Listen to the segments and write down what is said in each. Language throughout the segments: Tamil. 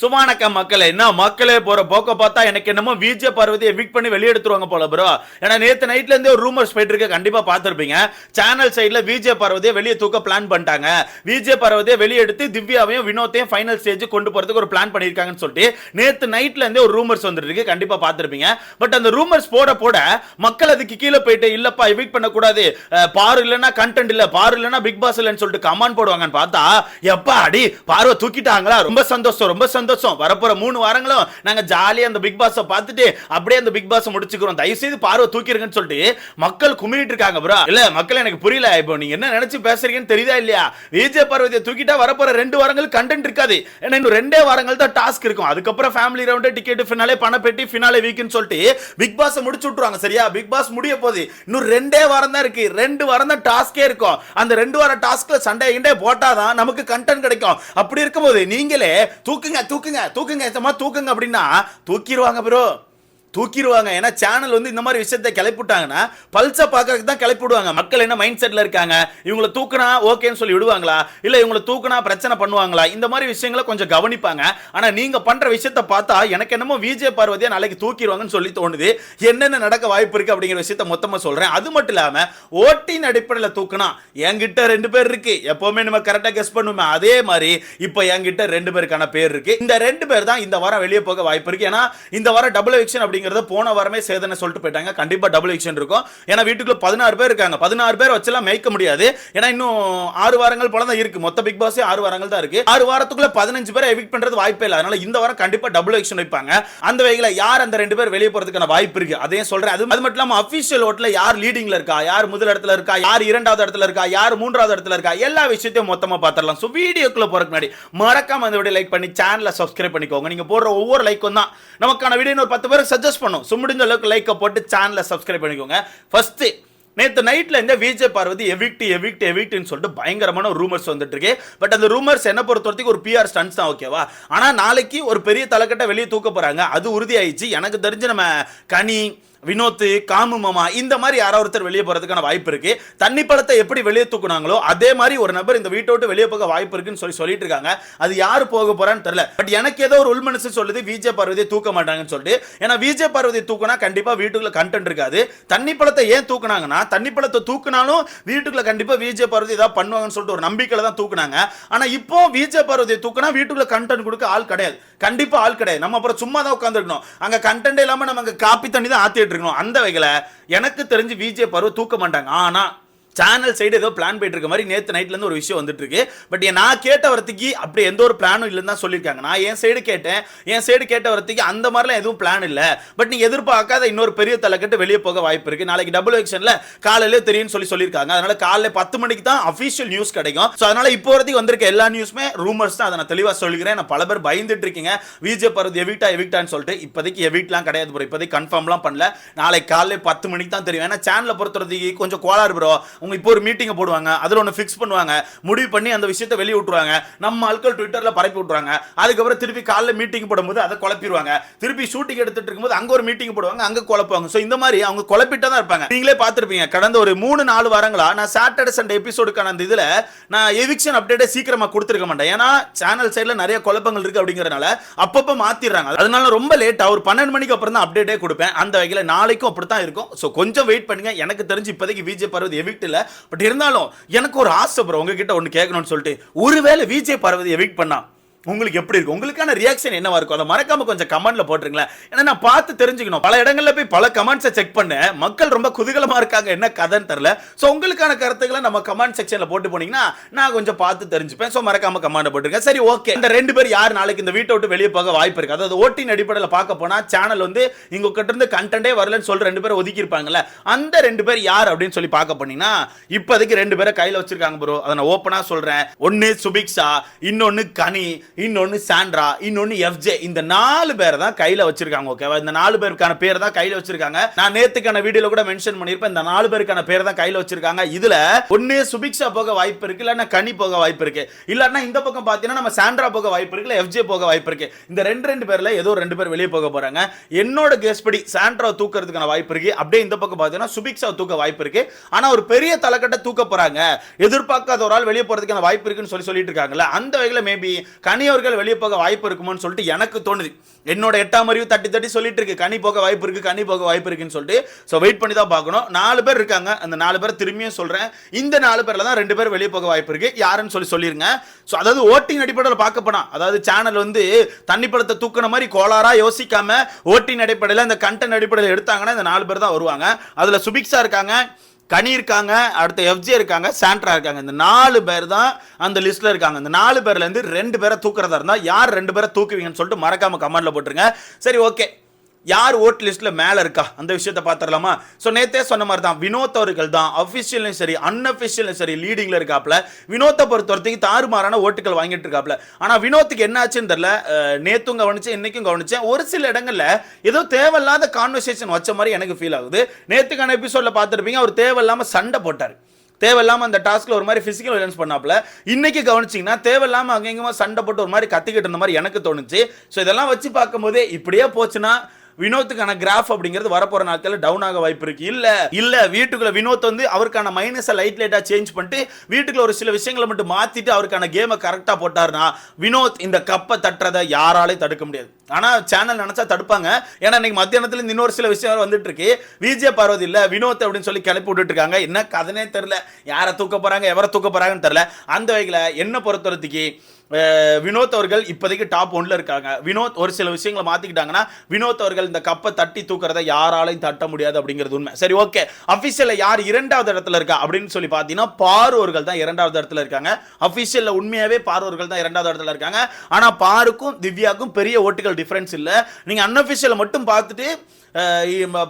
சுமானக்க மக்களே என்ன மக்களே போற போக்க பார்த்தா எனக்கு என்னமோ விஜே பார்வதி எவிக் பண்ணி வெளியே எடுத்துருவாங்க போல ப்ரோ ஏன்னா நேத்து நைட்ல இருந்தே ஒரு ரூமர்ஸ் போயிட்டு இருக்க கண்டிப்பா பார்த்திருப்பீங்க. சேனல் சைட்ல விஜே பார்வதியை வெளியே தூக்க பிளான் பண்ணிட்டாங்க. விஜே பார்வதியை வெளியே எடுத்து திவ்யாவையும் வினோத்தையும் ஃபைனல் ஸ்டேஜ் கொண்டு போறதுக்கு ஒரு பிளான் பண்ணிருக்காங்கன்னு சொல்லிட்டு நேத்து நைட்ல இருந்தே ஒரு ரூமர்ஸ் வந்துட்டு இருக்கு கண்டிப்பா பார்த்திருப்பீங்க. பட் அந்த ரூமர்ஸ் போட போட மக்கள் அதுக்கு கீழே போயிட்டு இல்லப்பா எவிக் பண்ண கூடாது. பாரு இல்லைன்னா கண்டென்ட் இல்ல பாரு இல்லைன்னா பிக் பாஸ் இல்லைன்னு சொல்லிட்டு கமான் போடுவாங்கன்னு பார்த்தா எப்பா அடி பார்வை தூக்கிட்டாங்களா? ரொம்ப சந்தோஷம் ரொம்ப சந்தோஷம். வரப்போற மூணு வாரங்களும் நாங்க ஜாலியா அந்த பிக் பாஸ பார்த்துட்டு அப்படியே அந்த பிக் பாஸ் முடிச்சுக்கிறோம். தயவு செய்து பார்வை தூக்கிருங்கன்னு சொல்லிட்டு மக்கள் குமிட்டு இருக்காங்க ப்ரோ இல்ல மக்கள் எனக்கு புரியல. இப்போ நீங்க என்ன நினைச்சு பேசுறீங்கன்னு தெரியுதா இல்லையா? விஜய் பார்வதியை தூக்கிட்டா வரப்போற ரெண்டு வாரங்கள் கண்டென்ட் இருக்காது. ஏன்னா இன்னும் ரெண்டே வாரங்கள் தான் டாஸ்க் இருக்கும். அதுக்கப்புறம் ஃபேமிலி ரவுண்டு டிக்கெட் ஃபினாலே பணப்பெட்டி ஃபினாலே வீக்குன்னு சொல்லிட்டு பிக் பாஸ் முடிச்சு விட்டுருவாங்க. சரியா? பிக் பாஸ் முடிய போகுது. இன்னும் ரெண்டே வாரம் தான் இருக்கு. ரெண்டு வாரம் தான் டாஸ்கே இருக்கும். அந்த ரெண்டு வாரம் டாஸ்க்ல சண்டை கிண்டே போட்டாதான் நமக்கு கண்டென்ட் கிடைக்கும். அப்படி இருக்கும்போது நீங்களே தூக்குங்க. தூக்குங்க தூக்குங்க சும்மா தூக்குங்க அப்படின்னா தூக்கிடுவாங்க ப்ரோ தூக்கிடுவாங்க. ஏன்னா சேனல் வந்து இந்த மாதிரி விஷயத்தை கிளப்பிவிட்டாங்கன்னா பல்சை பார்க்கறதுக்கு தான் கிளப்பி விடுவாங்க மக்கள் என்ன மைண்ட் செட்டில் இருக்காங்க? இவங்களை தூக்குனா ஓகேன்னு சொல்லி விடுவாங்களா? இல்லை இவங்களை தூக்குனா பிரச்சனை பண்ணுவாங்களா? இந்த மாதிரி விஷயங்களை கொஞ்சம் கவனிப்பாங்க. ஆனால் நீங்கள் பண்ணுற விஷயத்தை பார்த்தா எனக்கு என்னமோ விஜய் பார்வதியை நாளைக்கு தூக்கிடுவாங்கன்னு சொல்லி தோணுது. என்னென்ன நடக்க வாய்ப்பு இருக்குது அப்படிங்கிற விஷயத்த மொத்தமாக சொல்கிறேன் அது மட்டும் இல்லாமல் ஓட்டின் அடிப்படையில் தூக்குனா என்கிட்ட ரெண்டு பேர் இருக்கு. எப்போவுமே நம்ம கரெக்டாக கெஸ் பண்ணுவோமே. அதே மாதிரி இப்போ என்கிட்ட ரெண்டு பேருக்கான பேர் இருக்கு. இந்த ரெண்டு பேர் தான் இந்த வாரம் வெளியே போக வாய்ப்பு இருக்கு. ஏன்னா இந்த வாரம் டபுள் எவிக்ஷன் அப்படிங்கிறத போன வாரமே சேதனை சொல்லிட்டு போயிட்டாங்க. கண்டிப்பாக டபுள் எக்ஷன் இருக்கும். ஏன்னா வீட்டுக்குள்ள பதினாறு பேர் இருக்காங்க. பதினாறு பேர் வச்செல்லாம் மேய்க்க முடியாது. ஏன்னா இன்னும் ஆறு வாரங்கள் போல தான் இருக்கு. மொத்த பிக் பாஸே ஆறு வாரங்கள் தான் இருக்கு. ஆறு வாரத்துக்குள்ள பதினஞ்சு பேரை எவிக்ட் பண்றது வாய்ப்பே இல்லை. அதனால இந்த வாரம் கண்டிப்பாக டபுள் எக்ஷன் வைப்பாங்க. அந்த வகையில் யார் அந்த ரெண்டு பேர் வெளியே போறதுக்கான வாய்ப்பு இருக்கு? அதையும் சொல்றேன். அது அது மட்டும் இல்லாமல் அஃபிஷியல் ஓட்டில் யார் லீடிங்ல இருக்கா? யார் முதல் இடத்துல இருக்கா? யார் இரண்டாவது இடத்துல இருக்கா? யார் மூன்றாவது இடத்துல இருக்கா? எல்லா விஷயத்தையும் மொத்தமாக பார்த்துடலாம் ஸோ வீடியோக்குள்ள போறதுக்கு முன்னாடி மறக்காம அந்த வீடியோ லைக் பண்ணி சேனலை சப்ஸ்கிரைப் பண்ணிக்கோங்க. நீங்க போடுற ஒவ்வொரு லைக்கும் தான். நமக்கான வீடியோ ஒரு பத்து பேருக்கு சஜஸ்ட் பண்ணும். ஸோ முடிஞ்ச அளவுக்கு லைக்கை போட்டு சேனலை சப்ஸ்கிரைப் பண்ணிக்கோங்க. ஃபஸ்ட்டு நேற்று நைட்டில் இந்த விஜய் பார்வதி எவிக்ட் எவிக்ட் எவிக்ட்னு சொல்லிட்டு பயங்கரமான ரூமர்ஸ் வந்துட்டு இருக்கு. பட் அந்த ரூமர்ஸ் என்ன பொறுத்த வரைக்கும் ஒரு பிஆர் ஸ்டன்ஸ் தான் ஓகேவா ஆனால் நாளைக்கு ஒரு பெரிய தலைக்கட்டை வெளியே தூக்க போகிறாங்க அது உறுதியாயிடுச்சு. எனக்கு தெரிஞ்சு நம்ம கனி வினோத் காமு மாமா இந்த மாதிரி யாரோ ஒருத்தர் வெளியே போகிறதுக்கான வாய்ப்பு இருக்கு. தண்ணி பழத்தை எப்படி வெளியே தூக்குனாங்களோ அதே மாதிரி ஒரு நபர் இந்த வீட்டை விட்டு வெளியே போக வாய்ப்பு இருக்குன்னு சொல்லி சொல்லிட்டு இருக்காங்க. அது யார் போக போறான்னு தெரியல. பட் எனக்கு ஏதோ ஒரு உள்மனசு சொல்லுது விஜய் பார்வதியை தூக்க மாட்டாங்கன்னு சொல்லிட்டு. ஏன்னா விஜய் பார்வதி தூக்குனா கண்டிப்பா வீட்டுக்குள்ள கண்டென்ட் இருக்காது. தண்ணி பழத்தை ஏன் தூக்குனாங்கன்னா தண்ணி பழத்தை தூக்குனாலும் வீட்டுக்குள்ள கண்டிப்பா விஜய் பார்வதி ஏதாவது பண்ணுவாங்கன்னு சொல்லிட்டு ஒரு நம்பிக்கையில தான் தூக்குனாங்க. ஆனா இப்போ விஜய் பார்வதியை தூக்குனா வீட்டுக்குள்ள கண்டென்ட் கொடுக்க ஆள் கிடையாது. கண்டிப்பா ஆள் கிடையாது. நம்ம அப்புறம் சும்மா தான் உட்காந்துருக்கணும் அங்க கண்டென்ட் இல்லாம நம்ம காப்பி தண்ணி தான் ஆத்திட்டு இருக்கணும். அந்த வகையில் எனக்கு தெரிஞ்சு விஜே பருவ தூக்க மாட்டாங்க. ஆனா சேனல் சைடு ஏதோ பிளான் போயிட்டு இருக்க மாதிரி நேற்று நைட்லேருந்து ஒரு விஷயம் வந்துட்டு இருக்கு பட் நான் கேட்ட வரத்துக்கு அப்படி எந்த ஒரு பிளானும் இல்லைன்னு தான் சொல்லியிருக்காங்க. நான் என் சைடு கேட்டேன். என் சைடு கேட்ட வரத்துக்கு அந்த மாதிரிலாம் எதுவும் பிளான் இல்லை. பட் நீ எதிர்பார்க்காத இன்னொரு பெரிய தலைக்கட்டு வெளியே போக வாய்ப்பு இருக்கு. நாளைக்கு டபுள் எக்ஷனில் காலையிலே தெரியும்னு சொல்லி சொல்லியிருக்காங்க. அதனால காலையில் பத்து மணிக்கு தான் அஃபிஷியல் நியூஸ் கிடைக்கும். ஸோ அதனால இப்போ வரைக்கும் வந்திருக்க எல்லா நியூஸுமே ரூமர்ஸ் தான். அதை நான் தெளிவாக சொல்லிக்கிறேன். நான் பல பேர் பயந்துட்டு இருக்கீங்க. விஜய் பருவத் எவிக்டா எவிக்டான்னு சொல்லிட்டு இப்போதைக்கு எவிக்ட்லாம் கிடையாது ப்ரோ இப்போதைக்கு கன்ஃபார்ம்லாம் பண்ணல. நாளைக்கு காலையில் பத்து மணிக்கு தான் தெரியும். ஏன்னா சேனலை பொறுத்தவரைக்கு கொஞ்சம் கோளாறு ப்ரோ உங்க இப்போ ஒரு மீட்டிங்கை போடுவாங்க அதில் ஒன்று ஃபிக்ஸ் பண்ணுவாங்க முடிவு பண்ணி அந்த விஷயத்தை வெளியே விட்டுருவாங்க நம்ம ஆட்கள் ட்விட்டரில் பரப்பி விட்டுருவாங்க. அதுக்கப்புறம் திருப்பி காலைல மீட்டிங் போடும்போது அதை குழப்பிடுவாங்க. திருப்பி ஷூட்டிங் எடுத்துட்டு இருக்கும்போது அங்கே ஒரு மீட்டிங் போடுவாங்க அங்கே குழப்புவாங்க. ஸோ இந்த மாதிரி அவங்க குழப்பிட்டா தான் இருப்பாங்க. நீங்களே பார்த்துருப்பீங்க கடந்த ஒரு மூணு நாலு வாரங்களா நான் சாட்டர்டே சண்டே எபிசோடுக்கான அந்த இதில் நான் எவிக்ஷன் அப்டேட்டே சீக்கிரமாக கொடுத்துருக்க மாட்டேன். ஏன்னா சேனல் சைடில் நிறைய குழப்பங்கள் இருக்கு அப்படிங்கிறனால அப்பப்போ மாற்றிடுறாங்க அதனால ரொம்ப லேட்டாக ஒரு பன்னெண்டு மணிக்கு அப்புறம் தான் அப்டேட்டே கொடுப்பேன். அந்த வகையில் நாளைக்கும் அப்படி தான் இருக்கும். ஸோ கொஞ்சம் வெயிட் பண்ணுங்க. எனக்கு தெரிஞ்சு இப்போதைக்கு விஜய் பார்வதி எவிக்ட் இல்லை பட் இருந்தாலும் எனக்கு ஒரு ஆசை ப்ரோ உங்ககிட்ட ஒன்று கேட்கணும்னு சொல்லிட்டு ஒருவேளை விஜய் பார்வதியை வெயிட் பண்ணா உங்களுக்கு எப்படி இருக்கும்? உங்களுக்கான ரியாக்ஷன் என்னவா இருக்கும்? அதை மறக்காம கொஞ்சம் கமெண்ட்ல போட்டுருங்களேன். ஏன்னா நான் பார்த்து தெரிஞ்சுக்கணும். பல இடங்கள்ல போய் பல கமெண்ட்ஸை செக் பண்ணேன். மக்கள் ரொம்ப குதூகலமா இருக்காங்க. என்ன கதைன்னு தெரில ஸோ உங்களுக்கான கருத்துக்களை நம்ம கமெண்ட் செக்ஷன்ல போட்டு போனீங்கன்னா நான் கொஞ்சம் பார்த்து தெரிஞ்சுப்பேன். ஸோ மறக்காம கமெண்ட் போட்டுருங்க. சரி ஓகே இந்த ரெண்டு பேர் யார்? நாளைக்கு இந்த வீட்டை விட்டு வெளியே போக வாய்ப்பு இருக்கு. அதாவது ஓட்டின் அடிப்படையில் பார்க்க போனா சேனல் வந்து இங்க கிட்ட இருந்து கண்டென்ட்டே வரலன்னு சொல்லி ரெண்டு பேரும் ஒதுக்கி இருப்பாங்கல்ல அந்த ரெண்டு பேர் யார் அப்படின்னு சொல்லி பார்க்க போனீங்கன்னா இப்போதைக்கு ரெண்டு பேரை கையில் வச்சிருக்காங்க ப்ரோ அதை நான் ஓப்பனாக சொல்கிறேன் ஒன்று சுபிக்ஷா இன்னொன்று கனி. இன்னொன்னு சாண்ட்ரா இன்னொன்னு எஃப்ஜே. இந்த நாலு பேரை தான் கையில் வச்சிருக்காங்க ஓகேவா இந்த நாலு பேருக்கான பேர் தான் கையில் வச்சிருக்காங்க. நான் நேத்துக்கான வீடியோல கூட மென்ஷன் பண்ணியிருப்பேன் இந்த நாலு பேருக்கான பேர் தான் கையில் வச்சிருக்காங்க. இதுல ஒன்னு சுபிக்ஷா போக வாய்ப்பு இருக்கு இல்லைன்னா கனி போக வாய்ப்பு இருக்கு. இல்லைன்னா இந்த பக்கம் பார்த்தீங்கன்னா நம்ம சாண்ட்ரா போக வாய்ப்பு இருக்குல்ல எஃப்ஜே போக வாய்ப்பு இருக்கு. இந்த ரெண்டு ரெண்டு பேர்ல ஏதோ ரெண்டு பேர் வெளியே போக போறாங்க. என்னோட கேஸ் படி சாண்ட்ரா தூக்கிறதுக்கான வாய்ப்பு இருக்கு. அப்படியே இந்த பக்கம் பார்த்தீங்கன்னா சுபிக்ஷா தூக்க வாய்ப்பு இருக்கு. ஆனா ஒரு பெரிய தலைக்கட்டை தூக்க போறாங்க. எதிர்பார்க்காத ஒரு ஆள் வெளியே போறதுக்கான வாய்ப்பு இருக்குன்னு சொல்லி சொல்லிட்டு இருக்காங்கல்ல அந்த வகையில் மேபி கனியை அவர்கள் வெளியே போக வாய்ப்பு இருக்குமோன்னு சொல்லிட்டு எனக்கு தோணுது. என்னோட எட்டாம் அறிவு தட்டி தட்டி சொல்லிட்டு இருக்கு. கனி போக வாய்ப்பு இருக்கு கனி போக வாய்ப்பு இருக்குன்னு சொல்லிட்டு. ஸோ வெயிட் பண்ணி தான் பார்க்கணும். நாலு பேர் இருக்காங்க. அந்த நாலு பேர் திரும்பியும் சொல்றேன். இந்த நாலு பேர்ல தான் ரெண்டு பேர் வெளியே போக வாய்ப்பு இருக்கு. யாருன்னு சொல்லி சொல்லிருங்க. ஸோ அதாவது ஓட்டின் அடிப்படையில் பார்க்க அதாவது சேனல் வந்து தண்ணி படத்தை தூக்குன மாதிரி கோளாரா யோசிக்காம ஓட்டின் அடிப்படையில் இந்த கண்டென்ட் அடிப்படையில் எடுத்தாங்கன்னா இந்த நாலு பேர் தான் வருவாங்க. அதுல சுபிக்ஸா இருக்காங்க. கனி இருக்காங்க அடுத்த எஃப்ஜே இருக்காங்க சாண்ட்ரா இருக்காங்க. இந்த நாலு பேர் தான் அந்த லிஸ்ட்ல இருக்காங்க. இந்த நாலு பேர்ல இருந்து ரெண்டு பேரை தூக்குறதா இருந்தா யார் ரெண்டு பேரை தூக்குவீங்கன்னு சொல்லிட்டு மறக்காம கமெண்ட்ல போட்டுருங்க. சரி ஓகே யார் ஓட் லிஸ்ட்டில் மேலே இருக்கா? அந்த விஷயத்தை பார்த்துடலாமா? ஸோ நேத்தே சொன்ன மாதிரி தான் வினோத் அவர்கள் தான் அஃபிஷியலும் சரி அன்அஃபிஷியலும் சரி லீடிங்கில் இருக்காப்ல. வினோத்தை பொறுத்த வரைக்கும் தாறுமாறான ஓட்டுகள் வாங்கிட்டு இருக்காப்ல. ஆனால் வினோத்துக்கு என்ன ஆச்சுன்னு தெரியல. நேத்தும் கவனிச்சேன் இன்னைக்கும் கவனிச்சேன். ஒரு சில இடங்களில் ஏதோ தேவையில்லாத கான்வர்சேஷன் வச்ச மாதிரி எனக்கு ஃபீல் ஆகுது. நேத்துக்கான எபிசோடில் பார்த்துருப்பீங்க அவர் தேவையில்லாமல் சண்டை போட்டார். தேவையில்லாமல் அந்த டாஸ்க்கில் ஒரு மாதிரி ஃபிசிக்கல் வயலன்ஸ் பண்ணாப்புல இன்னைக்கு கவனிச்சிங்கன்னா தேவையில்லாமல் அங்கேயுமா சண்டை போட்டு ஒரு மாதிரி கத்திக்கிட்டு இருந்த மாதிரி எனக்கு தோணுச்சு. ஸோ இதெல்லாம் வச்சு பார்க்கும்போதே இப்படியே போச்சுன்னா வினோத்துக்கான கிராஃப் அப்படிங்கிறது வரப்போற நாட்களில் டவுன் ஆக வாய்ப்பு இருக்கு. இல்ல இல்ல வீட்டுக்குள்ள வினோத் வந்து அவருக்கான மைனஸை லைட் லைட்டா சேஞ்ச் பண்ணிட்டு வீட்டுக்குள்ள ஒரு சில விஷயங்களை மட்டும் மாத்திட்டு அவருக்கான கேமை கரெக்டா போட்டாருன்னா வினோத் இந்த கப்பை தட்டுறதை யாராலையும் தடுக்க முடியாது. ஆனா சேனல் நினைச்சா தடுப்பாங்க. ஏன்னா இன்னைக்கு மத்தியானத்துல இன்னொரு சில விஷயம் வந்துட்டு இருக்கு. விஜய பார்வதி இல்ல வினோத் அப்படின்னு சொல்லி கிளப்பி விட்டுட்டு இருக்காங்க. என்ன கதனே தெரியல. யாரை தூக்க போறாங்க எவரை தூக்க போறாங்கன்னு தெரியல. அந்த வகையில என்ன பொறுத்தவரத்துக்கு வினோத் அவர்கள் இப்போதைக்கு டாப் ஒன்ல இருக்காங்க. வினோத் ஒரு சில விஷயங்களை மாத்திக்கிட்டாங்கன்னா வினோத் அவர்கள் இந்த கப்பை தட்டி தூக்குறதை யாராலையும் தட்ட முடியாது அப்படிங்கிறது உண்மை. சரி ஓகே அபிஷியல்ல யார் இரண்டாவது இடத்துல இருக்கா அப்படின்னு சொல்லி பார்த்தீங்கன்னா பார்வர்கள் தான் இரண்டாவது இடத்துல இருக்காங்க. அபிஷியல்ல உண்மையாவே பார்வர்கள் தான் இரண்டாவது இடத்துல இருக்காங்க. ஆனா பாருக்கும் திவ்யாக்கும் பெரிய ஓட்டுகள் டிஃபரன்ஸ் இல்லை. நீங்க அன்அபிஷியலை மட்டும் பார்த்துட்டு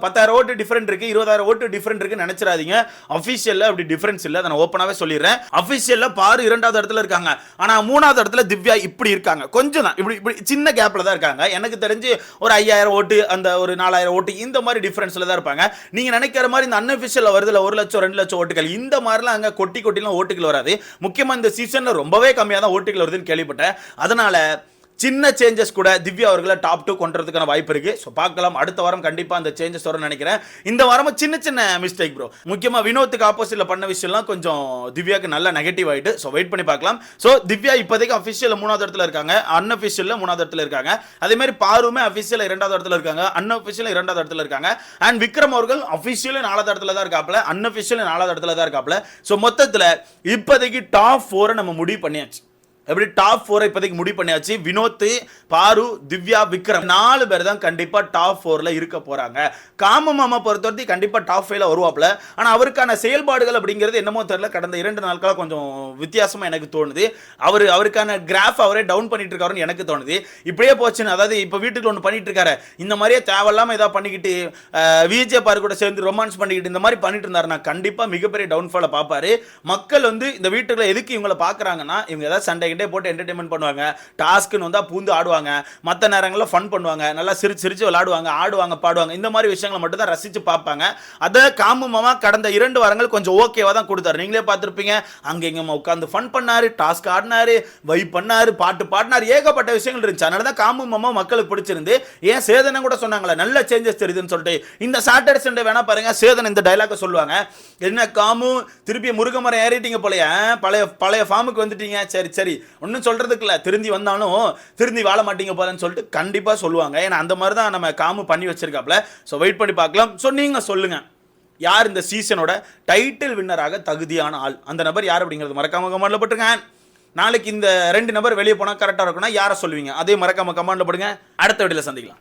பத்தாயிரம் ஓட்டு டிஃப்ரெண்ட் இருக்கு இருபதாயிரம் ஓட்டு டிஃப்ரெண்ட் இருக்குன்னு நினைச்சிடாதீங்க. அபிஷியல்ல அப்படி டிஃபரன்ஸ் இல்லை. அதை நான் ஓப்பனாகவே சொல்லிடுறேன். அபிஷியல்ல பாரு இரண்டாவது இடத்துல இருக்காங்க. ஆனால் மூணாவது இடத்துல திவ்யா இப்படி இருக்காங்க. கொஞ்சம் தான். இப்படி இப்படி சின்ன கேப்பில் தான் இருக்காங்க. எனக்கு தெரிஞ்சு ஒரு ஐயாயிரம் ஓட்டு அந்த ஒரு நாலாயிரம் ஓட்டு இந்த மாதிரி டிஃப்ரென்ஸில் தான் இருப்பாங்க. நீங்கள் நினைக்கிற மாதிரி இந்த அன்அபிஷியல் வருதுல ஒரு லட்சம் ரெண்டு லட்சம் ஓட்டுகள் இந்த மாதிரிலாம் அங்கே கொட்டி கொட்டிலாம் ஓட்டுகள் வராது. முக்கியமாக இந்த சீசனில் ரொம்பவே கம்மியாக தான் ஓட்டுகள் வருதுன்னு கேள்விப்பட்டேன். அதனால் சின்ன சேஞ்சஸ் கூட திவ்யா அவர்களை டாப் டூ கொண்டுறதுக்கான வாய்ப்பு இருக்கு. ஸோ பார்க்கலாம். அடுத்த வாரம் கண்டிப்பாக அந்த சேஞ்சஸ் வரும்னு நினைக்கிறேன். இந்த வாரமும் சின்ன சின்ன மிஸ்டேக் ப்ரோ முக்கியமாக வினோத்துக்கு ஆப்போசிட்ல பண்ண விஷயம்லாம் கொஞ்சம் திவ்யாக்கு நல்ல நெகட்டிவ் ஆகிட்டு ஸோ வெயிட் பண்ணி பார்க்கலாம். ஸோ திவ்யா இப்போதைக்கு அஃபிஷியல் மூணாவது இடத்துல இருக்காங்க. அன்அஃபிஷியல்ல மூணாவது இடத்துல இருக்காங்க. அதே மாதிரி பாருமே அஃபிஷியல் இரண்டாவது இடத்துல இருக்காங்க. அன்அஃபிஷியல் இரண்டாவது இடத்துல இருக்காங்க. அண்ட் விக்ரம் அவர்கள் அஃபிஷியல் நாலாவது இடத்துல தான் இருக்காப்ல அன்அஃபிஷியல் நாலாவது இடத்துல தான் இருக்காப்ல ஸோ மொத்தத்தில் இப்போதைக்கு டாப் ஃபோரை நம்ம முடிவு பண்ணியாச்சு. எப்படி டாப் ஃபோரை இப்போதைக்கு முடிவு பண்ணியாச்சு? வினோத் பாரு திவ்யா விக்ரம் நாலு பேர் தான் கண்டிப்பாக டாப் ஃபோரில் இருக்க போகிறாங்க காம மாமா பொறுத்தவரைக்கும் கண்டிப்பாக டாப் ஃபைவ்ல வருவாப்பில். ஆனால் அவருக்கான செயல்பாடுகள் அப்படிங்கிறது என்னமோ தெரியல. கடந்த இரண்டு நாட்களாக கொஞ்சம் வித்தியாசமாக எனக்கு தோணுது. அவர் அவருக்கான கிராஃப் அவரே டவுன் பண்ணிட்டு இருக்காருன்னு எனக்கு தோணுது. இப்படியே போச்சுன்னு அதாவது இப்போ வீட்டுக்கு ஒன்று பண்ணிட்டு இருக்காரு. இந்த மாதிரியே தேவையில்லாமல் ஏதாவது பண்ணிக்கிட்டு விஜே பாரு கூட சேர்ந்து ரொமான்ஸ் பண்ணிக்கிட்டு இந்த மாதிரி பண்ணிட்டு இருந்தாருன்னா கண்டிப்பாக மிகப்பெரிய டவுன்ஃபாலை பார்ப்பாரு. மக்கள் வந்து இந்த வீட்டுக்குள்ள எதுக்கு இவங்களை பார்க்கறாங்கன்னா இவங்க ஏதாவது சண்டை கிட்டே போட்டு என்டர்டைன்மெண்ட் பண்ணுவாங்க. டாஸ்க்குன்னு வந்தால் பூந்து ஆடுவாங்க. மற்ற நேரங்களில் ஃபன் பண்ணுவாங்க. நல்லா சிரிச்சு சிரிச்சு விளாடுவாங்க ஆடுவாங்க பாடுவாங்க. இந்த மாதிரி விஷயங்களை மட்டும் தான் ரசித்து பார்ப்பாங்க. அதை காமுமாமா கடந்த இரண்டு வாரங்கள் கொஞ்சம் ஓகேவாக தான் கொடுத்தாரு. நீங்களே பார்த்துருப்பீங்க. அங்கே இங்கம்மா உட்காந்து ஃபன் பண்ணார் டாஸ்க் ஆடினாரு வைப் பண்ணாரு பாட்டு பாடினார். ஏகப்பட்ட விஷயங்கள் இருந்துச்சு. அதனால தான் காமு மாமா மக்களுக்கு பிடிச்சிருந்து ஏன் சேதனை கூட சொன்னாங்களே நல்ல சேஞ்சஸ் தெரியுதுன்னு சொல்லிட்டு. இந்த சாட்டர்டே சண்டே வேணா பாருங்க. சேதன் இந்த டைலாக சொல்லுவாங்க. என்ன காமு திருப்பி முருகமரம் ஏறிட்டீங்க போலயே பழைய பழைய ஃபார்முக்கு வந்துட்டீங்க. சரி சரி. ஒன்றும் சொல்றதுக்கு இல்லை திருந்தி வந்தாலும் திருந்தி வாழ மாட்டீங்க போலன்னு சொல்லிட்டு கண்டிப்பாக சொல்லுவாங்க. ஏன்னா அந்த மாதிரி தான் நம்ம காமு பண்ணி வச்சிருக்காப்ல ஸோ வெயிட் பண்ணி பார்க்கலாம். ஸோ நீங்கள் சொல்லுங்கள் யார் இந்த சீசனோட டைட்டில் வின்னராக தகுதியான ஆள்? அந்த நபர் யார் அப்படிங்கிறது மறக்காம கமெண்ட்ல போட்டுருங்க. நாளைக்கு இந்த ரெண்டு நபர் வெளியே போனால் கரெக்டாக இருக்கும்னா யாரை சொல்லுவீங்க? அதே மறக்காம கமெண்ட்ல போடுங்க. அடுத்த வீடியோல சந்திக்கலாம்.